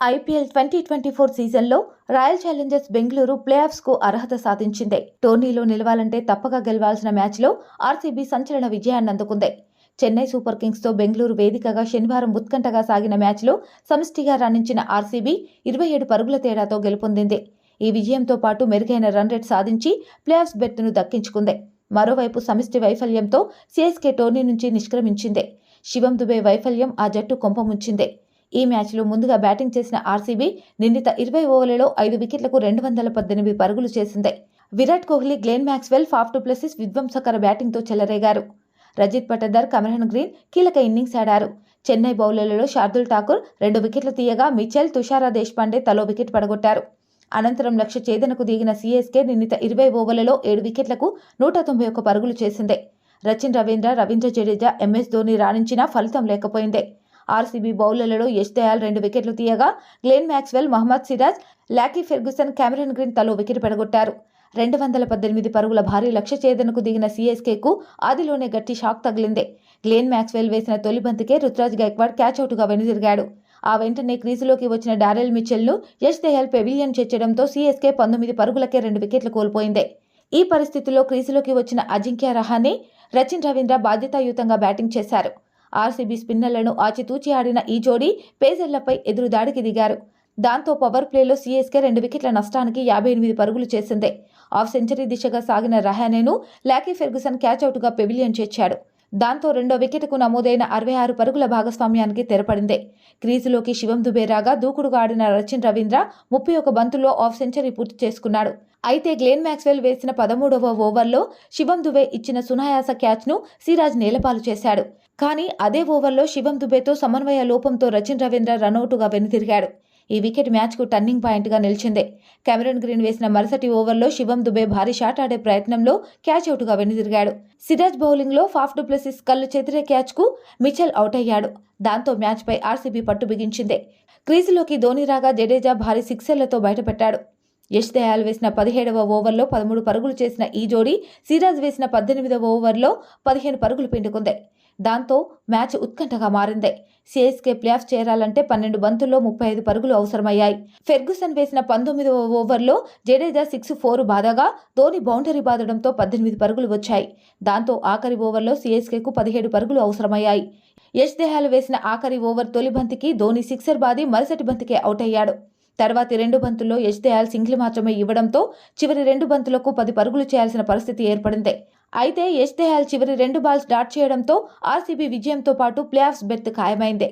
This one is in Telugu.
ఐపీఎల్ ట్వంటీ ట్వంటీ ఫోర్ సీజన్లో రాయల్ ఛాలెంజర్స్ బెంగళూరు ప్లే కు అర్హత సాధించింది. టోర్నీలో నిలవాలంటే తప్పక గెలవాల్సిన మ్యాచ్లో ఆర్సీబీ సంచలన విజయాన్ని అందుకుంది. చెన్నై సూపర్ కింగ్స్తో బెంగళూరు వేదికగా శనివారం ఉత్కంఠగా సాగిన మ్యాచ్లో సమిష్టిగా రాణించిన ఆర్సీబీ ఇరవై ఏడు పరుగుల తేడాతో గెలుపొందింది. ఈ విజయంతో పాటు మెరుగైన రన్ రేట్ సాధించి ప్లేఆఫ్స్ బెర్త్ను దక్కించుకుంది. మరోవైపు సమిష్టి వైఫల్యంతో సీఎస్కే టోర్నీ నుంచి నిష్క్రమించింది. శివం దుబే వైఫల్యం ఆ జట్టు కొంపముంచింది ఈ మ్యాచ్లో ముందుగా బ్యాటింగ్ చేసిన ఆర్సీబీ నిందిత ఇరవై ఓవర్లలో ఐదు వికెట్లకు రెండు వందల పద్దెనిమిది పరుగులు చేసింది. Virat Kohli Glenn Maxwell Faf du Plessis విధ్వంసకర బ్యాటింగ్తో చెలరేగారు. రజిత్ పటదర్ కమరన్ గ్రీన్ కీలక ఇన్నింగ్స్ ఆడారు. చెన్నై బౌలర్లలో శార్దుల్ ఠాకూర్ రెండు వికెట్లు తీయగా మిచెల్ తుషారా దేశ్పాండే తలో వికెట్ పడగొట్టారు. అనంతరం లక్ష్య ఛేదనకు దిగిన సీఎస్కే నిండిత ఇరవై ఓవర్లలో ఏడు వికెట్లకు నూట తొంభై ఒక్క పరుగులు చేసింది. రచిన్ రవీంద్ర రవీంద్ర జడేజా ఎంఎస్ ధోని రాణించినా ఫలితం లేకపోయింది. ఆర్సీబీ బౌలర్లలో యష్ దయాల్ రెండు వికెట్లు తీయగా Glenn Maxwell Mohammed Siraj Lockie Ferguson Cameron Green తలో వికెట్ పడగొట్టారు. రెండు వందల పద్దెనిమిది పరుగుల భారీ లక్ష్య ఛేదనకు దిగిన సీఎస్కేకు ఆదిలోనే గట్టి షాక్ తగిలింది. గ్లేన్ మ్యాక్స్వెల్ వేసిన తొలి బంతికే రుతురాజ్ గైక్వాడ్ క్యాచ్ అవుట్గా వెనుదిరిగాడు. ఆ వెంటనే క్రీజులోకి వచ్చిన డారెల్ మిచెల్ను యష్ దయాల్ పెవిలియన్ చేర్చడంతో సీఎస్కే పంతొమ్మిది పరుగులకే రెండు వికెట్లు కోల్పోయింది. ఈ పరిస్థితుల్లో క్రీజులోకి వచ్చిన అజింక్య రహానే రచిన్ రవీంద్ర బాధ్యతాయుతంగా బ్యాటింగ్ చేశారు. ఆర్సీబీ స్పిన్నర్లను ఆచితూచి ఆడిన ఈ జోడీ పేసర్లపై ఎదురు దాడికి దిగారు. దాంతో పవర్ ప్లేలో సీఎస్కే రెండు వికెట్ల నష్టానికి యాభై ఎనిమిది పరుగులు చేసిందే. ఆఫ్ సెంచరీ దిశగా సాగిన రహానేను లాకీ ఫెర్గుసన్ క్యాచ్అవుట్గా పెవిలియన్ చేర్చాడు. దాంతో రెండో వికెట్కు నమోదైన అరవై ఆరు పరుగుల భాగస్వామ్యానికి తెరపడింది. క్రీజులోకి శివం దుబే రాగా దూకుడుగా ఆడిన రచిన్ రవీంద్ర ముప్పై ఒక బంతుల్లో ఆఫ్ సెంచరీ పూర్తి చేసుకున్నాడు. అయితే గ్లెన్ మ్యాక్స్వెల్ వేసిన పదమూడవ ఓవర్లో శివం దుబే ఇచ్చిన సునాయాస క్యాచ్ను సిరాజ్ నేలపాలు చేశాడు. కానీ అదే ఓవర్లో శివం దుబేతో సమన్వయ లోపంతో రచిన్ రవీంద్ర రనౌటుగా వెనుతిరిగాడు. ఈ వికెట్ మ్యాచ్కు టర్నింగ్ పాయింట్గా నిలిచింది. కెమెరన్ గ్రీన్ వేసిన మరుసటి ఓవర్లో శివం దుబే భారీ షాట్ ఆడే ప్రయత్నంలో క్యాచ్ అవుట్గా వెనుదిరిగాడు. సిరాజ్ బౌలింగ్లో ఫాఫ్ డుప్లెసిస్ కళ్ళు చెదిరే క్యాచ్కు మిచెల్ అవుట్ అయ్యాడు. దాంతో మ్యాచ్పై ఆర్సీబీ పట్టు బిగించింది. క్రీజులోకి ధోని రాగా జడేజా భారీ సిక్సర్లతో బయటపెట్టాడు. యష్ దయాల్ వేసిన పదిహేడవ ఓవర్లో పదమూడు పరుగులు చేసిన ఈ జోడీ సిరాజ్ వేసిన పద్దెనిమిదవ ఓవర్లో పదిహేను పరుగులు పిండుకుంది. దాంతో మ్యాచ్ ఉత్కంఠగా మారింది. సిఎస్కే ప్లేఆఫ్ చేరాలంటే పన్నెండు బంతుల్లో ముప్పై ఐదు పరుగులు అవసరమయ్యాయి. ఫెర్గుసన్ వేసిన పంతొమ్మిదవ ఓవర్లో జడేజా సిక్స్ ఫోర్ బాధగా ధోని బౌండరీ బాదడంతో పద్దెనిమిది పరుగులు వచ్చాయి. దాంతో ఆఖరి ఓవర్లో సిఎస్కేకు పదిహేడు పరుగులు అవసరమయ్యాయి. యష్ దేహాలు వేసిన ఆఖరి ఓవర్ తొలి బంతికి ధోని సిక్సర్ బాది మరుసటి బంతికే అవుట్ అయ్యాడు. తర్వాతి రెండు బంతుల్లో యజ్దయాల్ సింగిల్ మాత్రమే ఇవ్వడంతో చివరి రెండు బంతులకు పది పరుగులు చేయాల్సిన పరిస్థితి ఏర్పడింది. అయితే యజ్దయాల్ చివరి రెండు బాల్స్ డాట్ చేయడంతో ఆర్సీబీ విజయంతో పాటు ప్లేఆఫ్స్ బెర్త్ ఖాయమైంది.